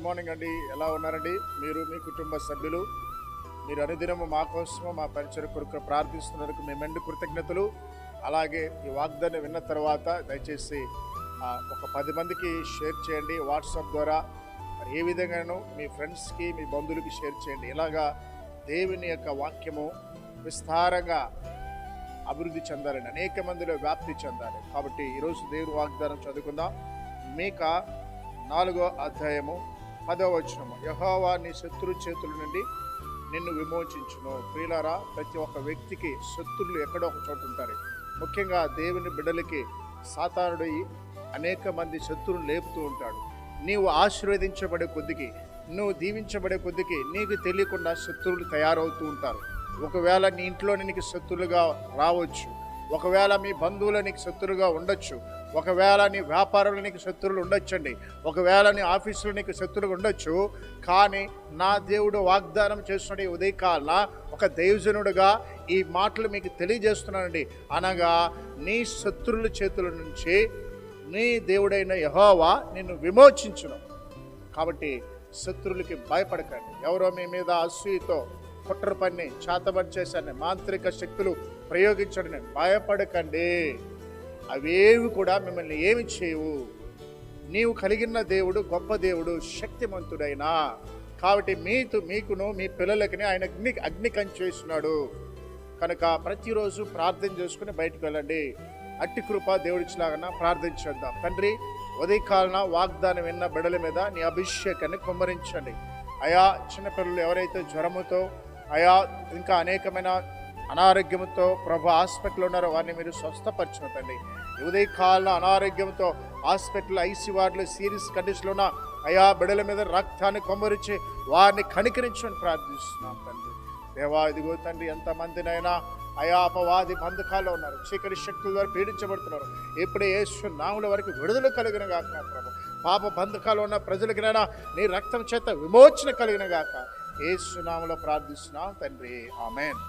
Good morning అండి. ఎలా ఉన్నారండి? మీరు మీ కుటుంబ సభ్యులు మీరు అనుదినము మా కోసము మా పరిచయ కొరకు ప్రార్థిస్తున్నందుకు మేము కృతజ్ఞతలు. అలాగే ఈ వాగ్దాన్ని విన్న తర్వాత దయచేసి ఒక పది మందికి షేర్ చేయండి వాట్సాప్ ద్వారా. మరి ఏ విధంగానూ మీ ఫ్రెండ్స్కి మీ బంధువులకి షేర్ చేయండి. ఇలాగా దేవుని యొక్క వాక్యము విస్తారంగా అభివృద్ధి చెందాలని అనేక మందిలో వ్యాప్తి చెందాలి కాబట్టి ఈరోజు దేవుని వాగ్దానం చదువుకుందాం. మీక నాలుగో అధ్యాయము పదో వచనము యహోవా నీ శత్రు చేతుల నుండి నిన్ను విమోచించును. ప్రియులారా ప్రతి ఒక్క వ్యక్తికి శత్రులు ఎక్కడో ఒక చోటు ఉంటారు. ముఖ్యంగా దేవుని బిడ్డలకి సాతారుడై అనేక మంది శత్రువులు లేపుతూ ఉంటాడు. నీవు ఆశీర్వదించబడే కొద్దికి నువ్వు దీవించబడే కొద్దికి నీకు తెలియకుండా శత్రువులు తయారవుతూ ఉంటారు. ఒకవేళ నీ ఇంట్లో నీకు శత్రులుగా రావచ్చు. ఒకవేళ మీ బంధువులు నీకు శత్రువుగా ఉండొచ్చు. ఒకవేళ నీ వ్యాపారంలో నీకు శత్రువులు ఉండొచ్చండి. ఒకవేళ నీ ఆఫీసులో నీకు శత్రువులు ఉండొచ్చు. కానీ నా దేవుడు వాగ్దానం చేస్తున్న ఈ ఉదయకాలన. ఒక దైవజనుడుగా ఈ మాటలు మీకు తెలియజేస్తున్నానండి. అనగా నీ శత్రువుల చేతుల నుంచి నీ దేవుడైన యహోవా నిన్ను విమోచించును. కాబట్టి శత్రువులకి భయపడకండి. ఎవరో మీ మీద అసూయతో కుట్ర పని చేతబడి చేశాను మాంత్రిక శక్తులు ప్రయోగించడని భయపడకండి. అవేవి కూడా మిమ్మల్ని ఏమి చేయవు. నీవు కలిగిన దేవుడు గొప్ప దేవుడు శక్తిమంతుడైనా. కాబట్టి మీతో మీకును మీ పిల్లలకి ఆయన అగ్ని అగ్ని కంచేస్తున్నాడు కనుక ప్రతిరోజు ప్రార్థన చేసుకుని బయటకు వెళ్ళండి. అట్టి కృప దేవుడిచ్చిలాగా ప్రార్థన చేద్దాం. తండ్రి ఉదయకాలన వాగ్దానం విన్న బిడల మీద నీ అభిషేకాన్ని కుమ్మరించండి. అయా చిన్నపిల్లలు ఎవరైతే జ్వరముతో అయా ఇంకా అనేకమైన అనారోగ్యంతో ప్రభు హాస్పిటల్ ఉన్నారో వారిని మీరు స్వస్థపరిచిన తండ్రి ఉదయ ఉదయకాలన అనారోగ్యంతో హాస్పిటల్ ఐసీ వార్డులు సీరియస్ కండిషన్లో ఉన్న అయా బిడల మీద రక్తాన్ని కొమ్మరించి వారిని కనికరించమని ప్రార్థిస్తున్నాం తండ్రి. దేవా ఇదిగో తండ్రి ఎంతమందినైనా అయా అపవాది బంధకాల్లో ఉన్నారు. చీకటి శక్తుల ద్వారా పీడించబడుతున్నారు. ఇప్పుడే యేసు నాముల వరకు విడుదల కలిగిన గాక ప్రభు. పాప బంధకాలు ఉన్న ప్రజలకినైనా నీ రక్తం చేత విమోచన కలిగిన గాక యేసు ప్రార్థిస్తున్నాం తండ్రి. ఆమెన్.